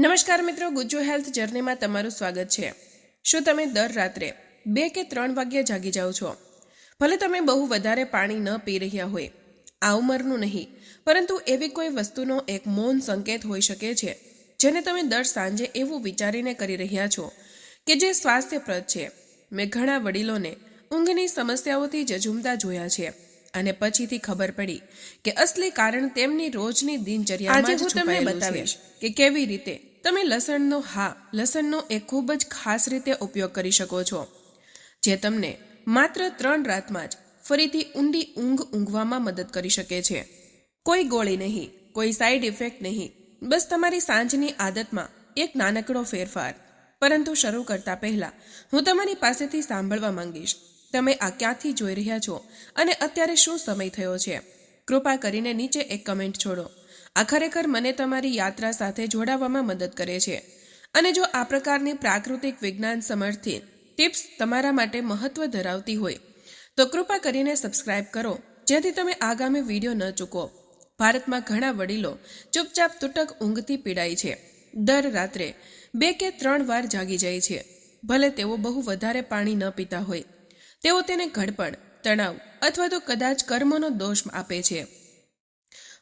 નમસ્કાર મિત્રો ગુજ્જુ હેલ્થ જર્નીમાં તમારું સ્વાગત છે. શું તમે દર રાત્રે બે કે ત્રણ વાગ્યા જાગી જાઓ છો? ભલે તમે બહુ વધારે પાણી ન પી રહ્યા હોય આ ઉંમરનું નહીં પરંતુ એવી કોઈ વસ્તુનો એક મૌન સંકેત હોઈ શકે છે જેને તમે દર સાંજે એવું વિચારીને કરી રહ્યા છો કે જે સ્વાસ્થ્યપ્રદ છે. મેં ઘણા વડીલોને ઊંઘની સમસ્યાઓથી જજુમતા જોયા છે અને પછીથી ખબર પડી કે અસલી કારણ તેમની રોજની દિનચર્યા આજે હું તમને બતાવીશ કે કેવી રીતે તમે લસણનો હા, લસણનો એક ખૂબ જ ખાસ રીતે ઉપયોગ કરી શકો છો. જે તમને માત્ર ત્રણ રાતમાં જ ફરીથી ઊંડી ઊંઘ ઊંઘવામાં મદદ કરી શકે છે. કોઈ ગોળી નહીં, કોઈ સાઈડ ઇફેક્ટ નહીં, બસ તમારી સાંજની આદતમાં એક નાનકડો ફેરફાર. પરંતુ શરૂ કરતા પહેલા હું તમારી પાસેથી સાંભળવા માંગીશ. તમે આ ક્યાંથી જોઈ રહ્યા છો અને અત્યારે શું સમય થયો છે? કૃપા કરીને નીચે એક કમેન્ટ છોડો. આ ખરેખર મને તમારી યાત્રા સાથે જોડાવામાં મદદ કરે છે. અને જો આ પ્રકારની પ્રાકૃતિક વિજ્ઞાન સમર્થિત ટિપ્સ તમારા માટે મહત્વ ધરાવતી હોય, તો કૃપા કરીને સબસ્ક્રાઇબ કરો, જેથી તમે આગામી વીડિયો ન ચૂકો. ભારતમાં ઘણા વડીલો ચૂપચાપ તૂટક ઊંઘથી પીડાય છે. દર રાત્રે બે કે ત્રણ વાર જાગી જાય છે. ભલે તેઓ બહુ વધારે પાણી ન પીતા હોય, તેઓ તેને ઘડપણ, તણાવ અથવા તો કદાચ કર્મનો દોષ આપે છે.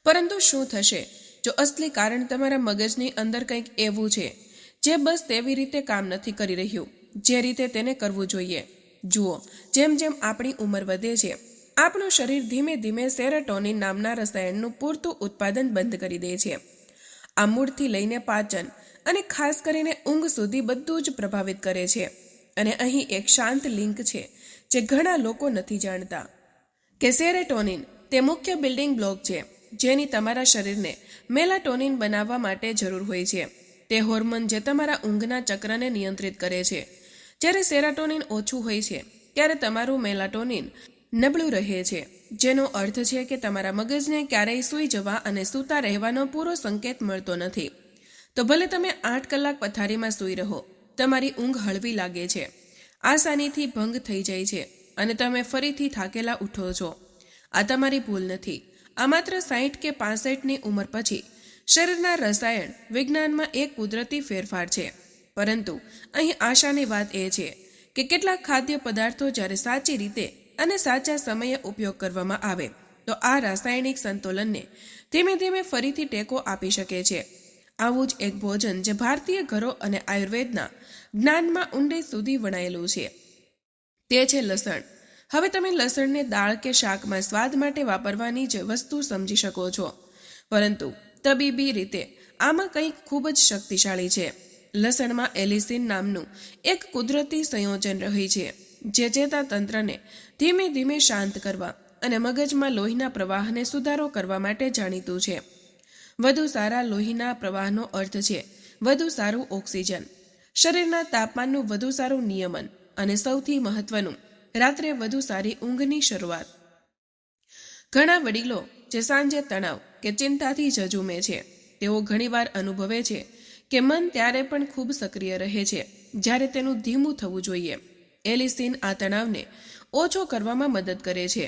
પરંતુ શું થશે? જો અસલી કારણ તમારા મગજની અંદર કંઈક એવું છે, જે બસ તેવી રીતે કામ નથી કરી રહ્યું, જે રીતે તેને કરવું જોઈએ. જુઓ, જેમ જેમ આપણી ઉંમર વધે છે, આપણું શરીર ધીમે ધીમે સેરેટોનિન નામના રસાયણનું પૂરતું ઉત્પાદન બંધ કરી દે છે. આ મૂળથી લઈને પાચન અને ખાસ કરીને ઊંઘ સુધી બધું જ પ્રભાવિત કરે છે. અને અહીં એક શાંત લિંક છે, જે ઘણા લોકો નથી જાણતા. કે સેરેટોનિન તે મુખ્ય બિલ્ડિંગ બ્લોક છે જેની તમારા શરીરને મેલાટોનિન બનાવવા માટે જરૂર હોય છે. તે હોર્મોન જે તમારા ઊંઘના ચક્રને નિયંત્રિત કરે છે. જ્યારે સેરાટોનિન ઓછું હોય છે, ત્યારે તમારું મેલાટોનિન નબળું રહે છે, જેનો અર્થ છે કે તમારા મગજને ક્યારેય સૂઈ જવા અને સૂતા રહેવાનો પૂરો સંકેત મળતો નથી. તો ભલે તમે આઠ કલાક પથારીમાં સૂઈ રહો, તમારી ઊંઘ હળવી લાગે છે. આસાનીથી ભંગ થઈ જાય છે અને તમે ફરીથી થાકેલા ઉઠો છો. આ તમારી ભૂલ નથી. આ માત્ર સાહીઠ કે પાસઠની ઉંમર પછી શરીરના રસાયણ, વિજ્ઞાનમાં એક કુદરતી ફેરફાર છે. પરંતુ અહીં આશાની વાત એ છે કે કેટલાક ખાદ્ય પદાર્થો જ્યારે સાચી રીતે અને સાચા સમયે ઉપયોગ કરવામાં આવે, તો આ રાસાયણિક સંતુલનને ધીમે ધીમે ફરીથી ટેકો આપી શકે છે. આવું જ એક ભોજન જે ભારતીય ઘરો અને આયુર્વેદના જ્ઞાનમાં ઊંડે સુધી વણાયેલું છે. તે છે લસણ. હવે તમે લસણને દાળ કે શાકમાં સ્વાદ માટે વાપરવાની જ વસ્તુ સમજી શકો છો. પરંતુ તબીબી રીતે આમાં કંઈક ખૂબ જ શક્તિશાળી છે. લસણમાં એલિસિન નામનું એક કુદરતી સંયોજન રહી છે, જે ચેતા તંત્રને ધીમે ધીમે શાંત કરવા અને મગજમાં લોહીના પ્રવાહને સુધારો કરવા માટે જાણીતું છે. વધુ સારા લોહીના પ્રવાહનો અર્થ છે, વધુ સારું ઓક્સિજન. શરીરના તાપમાનનું વધુ સારું નિયમન અને સૌથી મહત્વનું રાત્રે વધુ સારી ઊંઘની શરૂઆત. ઘણા વડીલો જે સાંજે તણાવ કે ચિંતાથી જજુમે છે, તેઓ ઘણીવાર અનુભવે છે કે મન ત્યારે પણ ખૂબ સક્રિય રહે છે, જ્યારે તેનું ધીમું થવું જોઈએ. એલિસિન આ તણાવને ઓછો કરવામાં મદદ કરે છે.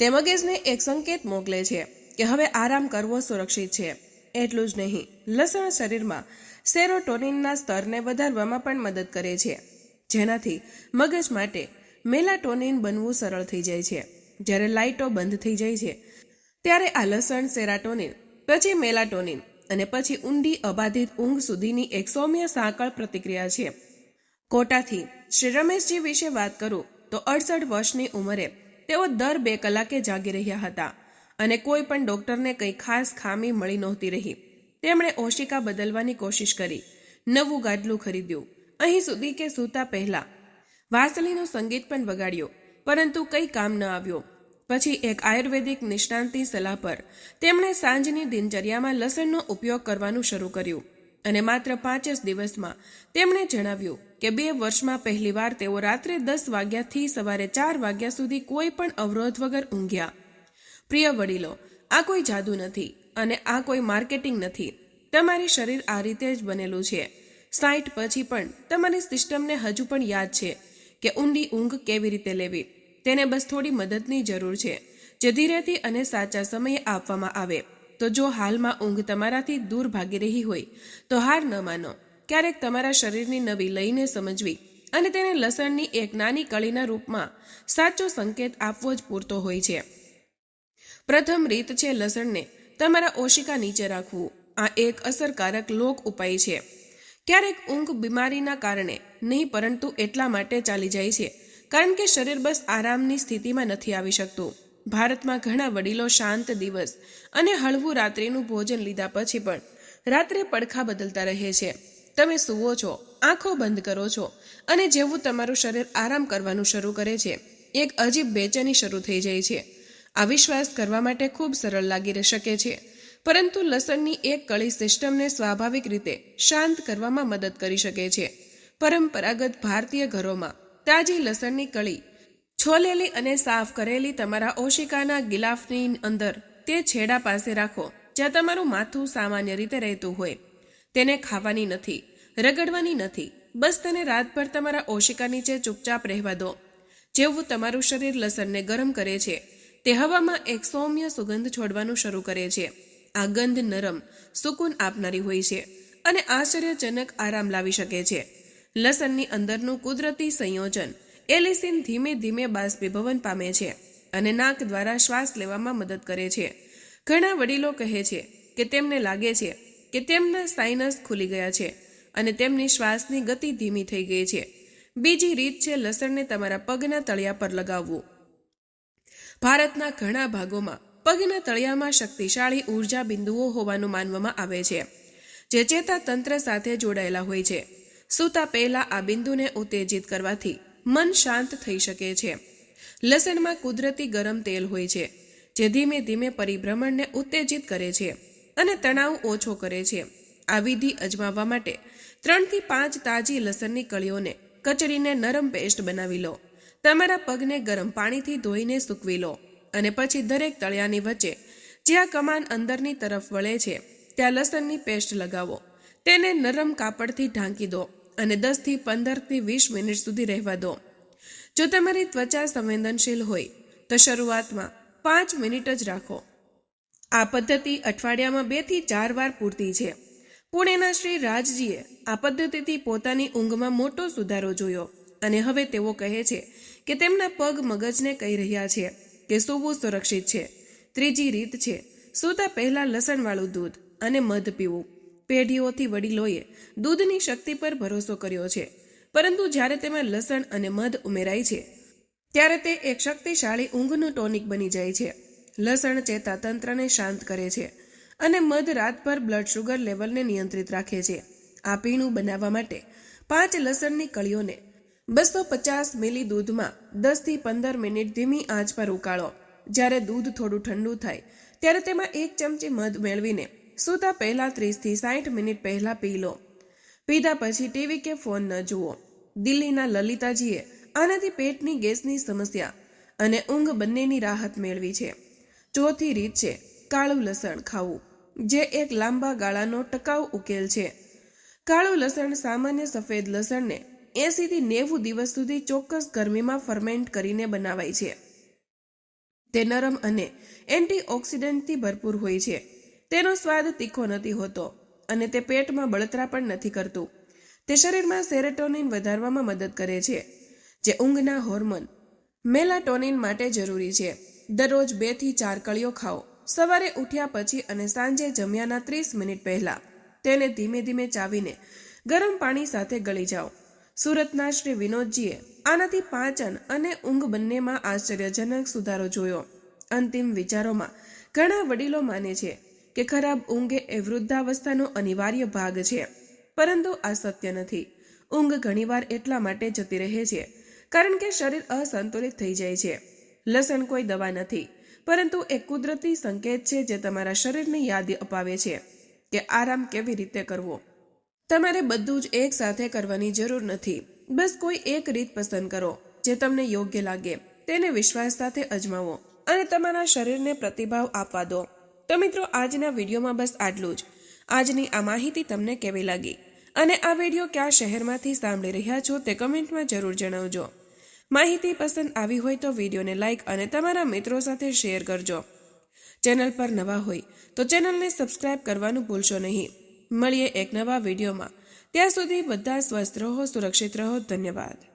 તે મગજને એક સંકેત મોકલે છે કે હવે આરામ કરવો સુરક્ષિત છે. એટલું જ નહીં, લસણ શરીરમાં સેરોટોનિનના સ્તરને વધારવામાં પણ મદદ કરે છે, જેનાથી મગજ માટે મેલાટોનિન બનવું સરળ થઈ જાય છે. જ્યારે લાઇટો બંધ થઈ જાય છે, ત્યારે આ લસણ, સેરાટોનિન, પછી મેલાટોનિન અને પછી ઊંડી અબાધિત ઊંઘ સુધીની એક સૌમ્ય સાંકળ પ્રતિક્રિયા છે. કોટાથી શ્રી રમેશજી વિશે વાત કરું તો અડસઠ વર્ષની ઉંમરે તેઓ દર બે કલાકે જાગી રહ્યા હતા અને કોઈ પણ ડોક્ટરને કંઈ ખાસ ખામી મળી નહોતી રહી. તેમણે ઓશિકા બદલવાની કોશિશ કરી. નવું ગાદલું ખરીદ્યું. અહીં સુધી કે સૂતા પહેલા વાસલીનું સંગીત પણ વગાડ્યું, પરંતુ કંઈ કામ ન આવ્યો. પછી એક આયુર્વેદિક નિષ્ણાંતની સલાહ પર તેમણે સાંજની દિનચર્યામાં લસણનો ઉપયોગ કરવાનું શરૂ કર્યું અને માત્ર પાંચ જ દિવસમાં તેમણે જણાવ્યું કે બે વર્ષમાં પહેલીવાર તેઓ રાત્રે દસ વાગ્યાથી સવારે ચાર વાગ્યા સુધી કોઈ પણ અવરોધ વગર ઊંઘ્યા. પ્રિય વડીલો, આ કોઈ જાદુ નથી અને આ કોઈ માર્કેટિંગ નથી. તમારી શરીર આ રીતે જ બનેલું છે. સાઈટ પછી પણ તમારી સિસ્ટમને હજુ પણ યાદ છે. કે ઊંડી ઊંઘ કેવી રીતે લેવી? તેને બસ થોડી મદદની જરૂર છે. જે ધીરેથી અને સાચા સમયે આપવામાં આવે. તો જો હાલમાં ઊંઘ તમારાથી દૂર ભાગી રહી હોય, તો હાર ન માનો. ક્યારેક તમારા શરીરની નવી લઈને સમજવી અને તેને લસણની એક નાની કળીના રૂપમાં સાચો સંકેત આપવો જ પૂરતો હોય છે. પ્રથમ રીત છે લસણને તમારા ઓશિકા નીચે રાખવું. આ એક અસરકારક લોક ઉપાય છે. ક્યારેક ઊંઘ બીમારીના કારણે નહીં, પરંતુ એટલા માટે ચાલી જાય છે, કારણ કે શરીર બસ આરામની સ્થિતિમાં નથી આવી શકતું. ભારતમાં ઘણા વડીલો શાંત દિવસ અને હળવું રાત્રિનું ભોજન લીધા પછી પણ રાત્રે પડખા બદલતા રહે છે. તમે સૂવો છો, આંખો બંધ કરો છો અને જેવું તમારું શરીર આરામ કરવાનું શરૂ કરે છે, એક અજીબ બેચેની શરૂ થઈ જાય છે. આ વિશ્વાસ કરવા માટે ખૂબ સરળ લાગી શકે છે. પરંતુ લસણની એક કળી સિસ્ટમને સ્વાભાવિક રીતે શાંત કરવામાં મદદ કરી શકે છે. પરંપરાગત ભારતીય ઘરોમાં તાજી લસણની કળી, છોલેલી અને સાફ કરેલી તમારા ઓશિકાના ગિલાફની અંદર તે છેડા પાસે રાખો, જ્યાં તમારું માથું સામાન્ય રીતે રહેતું હોય. તેને ખાવાની નથી, રગડવાની નથી, બસ તેને રાતભર તમારા ઓશિકા નીચે ચૂપચાપ રહેવા દો. જેવું તમારું શરીર લસણને ગરમ કરે છે, તે હવામાં એક સૌમ્ય સુગંધ છોડવાનું શરૂ કરે છે. આ ગંધ નરમ, સુકૂન આપનારી હોય છે અને આશ્ચર્યજનક આરામ લાવી શકે છે. લસણની અંદરનું કુદરતી સંયોજન એલિસિન ધીમે ધીમે બાષ્પીભવન પામે છે અને નાક દ્વારા શ્વાસ લેવામાં મદદ કરે છે. ઘણા વડીલો કહે છે કે તેમને લાગે છે કે તેમના સાઇનસ ખુલી ગયા છે અને તેમની શ્વાસની ગતિ ધીમી થઈ ગઈ છે. બીજી રીત છે લસણને તમારા પગના તળિયા પર લગાવવું. ભારતના ઘણા ભાગોમાં પગના તળિયામાં શક્તિશાળી ઊર્જા બિંદુઓ હોવાનું માનવામાં આવે છે, જે ચેતાતંત્ર સાથે જોડાયેલા હોય છે. સૂતા પહેલા આ બિંદુને ઉત્તેજિત કરવાથી મન શાંત થઈ શકે છે. લસણમાં કુદરતી ગરમ તેલ હોય છે, જે ધીમે ધીમે પરિભ્રમણને ઉત્તેજિત કરે છે અને તણાવ ઓછો કરે છે. આ વિધિ અજમાવવા માટે ત્રણથી પાંચ તાજી લસણની કળીઓને કચડીને નરમ પેસ્ટ બનાવી લો. તમારા પગને ગરમ પાણીથી ધોઈને સૂકવી લો. અને પછી દરેક તળિયાની વચ્ચે જ્યાં કમાન અંદરની તરફ વળે છે, ત્યાં લસણની પેસ્ટ લગાવો. તેને નરમ કાપડથી ઢાંકી દો અને દસથી પંદરથી વીસ મિનિટ સુધી રહેવા દો. જો તમારી ત્વચા સંવેદનશીલ હોય, તો શરૂઆતમાં પાંચ મિનિટ જ રાખો. આ પદ્ધતિ અઠવાડિયામાં બેથી ચાર વાર પૂરતી છે. પુણેના શ્રી રાજજીએ આ પદ્ધતિથી પોતાની ઊંઘમાં મોટો સુધારો જોયો અને હવે તેઓ કહે છે કે તેમના પગ મગજને કહી રહ્યા છે. કે સૂવું સુરક્ષિત છે. ત્રીજી રીત છે, સૂતા પહેલાં લસણવાળું દૂધ અને મધ પીવું. પેઢીઓથી વડીલોએ દૂધની શક્તિ પર ભરોસો કર્યો છે, પરંતુ જ્યારે તેમાં લસણ અને મધ ઉમેરાય છે, ત્યારે તે એક શક્તિશાળી ઊંઘનું ટોનિક બની જાય છે. લસણ ચેતાતંત્રને શાંત કરે છે અને મધ રાતભર બ્લડ શુગર લેવલને નિયંત્રિત રાખે છે. આ પીણું બનાવવા માટે પાંચ લસણની કળીઓને બસો પચાસ મિલી દૂધમાં દસથી પંદર મિનિટ ધીમી આંચ પર ઉકાળો. જ્યારે દૂધ થોડું ઠંડુ થાય, ત્યારે તેમાં એક ચમચી મધ મેળવીને સૂતા પહેલા ત્રીસથી સાઠ મિનિટ પહેલા પી લો. પીધા પછી ટીવી કે ફોન ન જુઓ. દિલ્હીના લલિતાજીએ આનાથી પેટની ગેસની સમસ્યા અને ઊંઘ બંનેની રાહત મેળવી છે. ચોથી રીત છે, કાળું લસણ ખાવું, જે એક લાંબા ગાળાનો ટકાઉ ઉકેલ છે. કાળું લસણ સામાન્ય સફેદ લસણને એંસીથી નેવું દિવસ સુધી ચોક્કસ ગરમીમાં ફર્મેન્ટ કરીને બનાવાય છે. તે નરમ અને એન્ટીઓક્સિડન્ટથી ભરપૂર હોય છે. તેનો સ્વાદ તીખો નથી હોતો અને તે પેટમાં બળતરા પણ નથી કરતું. તે શરીરમાં સેરેટોનિન વધારવામાં મદદ કરે છે, જે ઊંઘના હોર્મોન મેલાટોનિન માટે જરૂરી છે. દરરોજ બેથી ચાર કળીઓ ખાઓ. સવારે ઉઠ્યા પછી અને સાંજે જમ્યાના ત્રીસ મિનિટ પહેલા તેને ધીમે ધીમે ચાવીને ગરમ પાણી સાથે ગળી જાઓ. સુરતના શ્રી વિનોદજીએ આનાથી પાચન અને ઊંઘ બંનેમાં આશ્ચર્યજનક સુધારો જોયો. અંતિમ વિચારોમાં ઘણા વડીલો માને છે કે ખરાબ ઊંઘ એ વૃદ્ધાવસ્થાનો અનિવાર્ય ભાગ છે. પરંતુ આ સત્ય નથી. ઊંઘ ઘણીવાર એટલા માટે જતી રહે છે કારણ કે શરીર અસંતુલિત થઈ જાય છે. લસણ કોઈ દવા નથી, પરંતુ એક કુદરતી સંકેત છે જે તમારા શરીરને યાદ અપાવે છે કે આરામ કેવી રીતે કરવો. તમારે બધું જ એક સાથે કરવાની જરૂર નથી. બસ કોઈ એક રીત પસંદ કરો, જે તમને યોગ્ય લાગે. તેને વિશ્વાસ સાથે અજમાવો અને તમારા શરીરને પ્રતિભાવ આપવા દો. તો મિત્રો, આજના વિડીયોમાં બસ આટલું જ. આજની આ માહિતી તમને કેવી લાગી? અને આ વીડિયો કયા શહેરમાંથી સાંભળી રહ્યા છો તે કમેન્ટમાં જરૂર જણાવજો. માહિતી પસંદ આવી હોય તો વિડીયોને લાઇક અને તમારા મિત્રો સાથે શેર કરજો. ચેનલ પર નવા હોય તો ચેનલને સબસ્ક્રાઇબ કરવાનું ભૂલશો નહીં. મળીએ એક નવા વિડીયોમાં. ત્યાં સુધી બધા સ્વસ્થ રહો સુરક્ષિત રહો. ધન્યવાદ.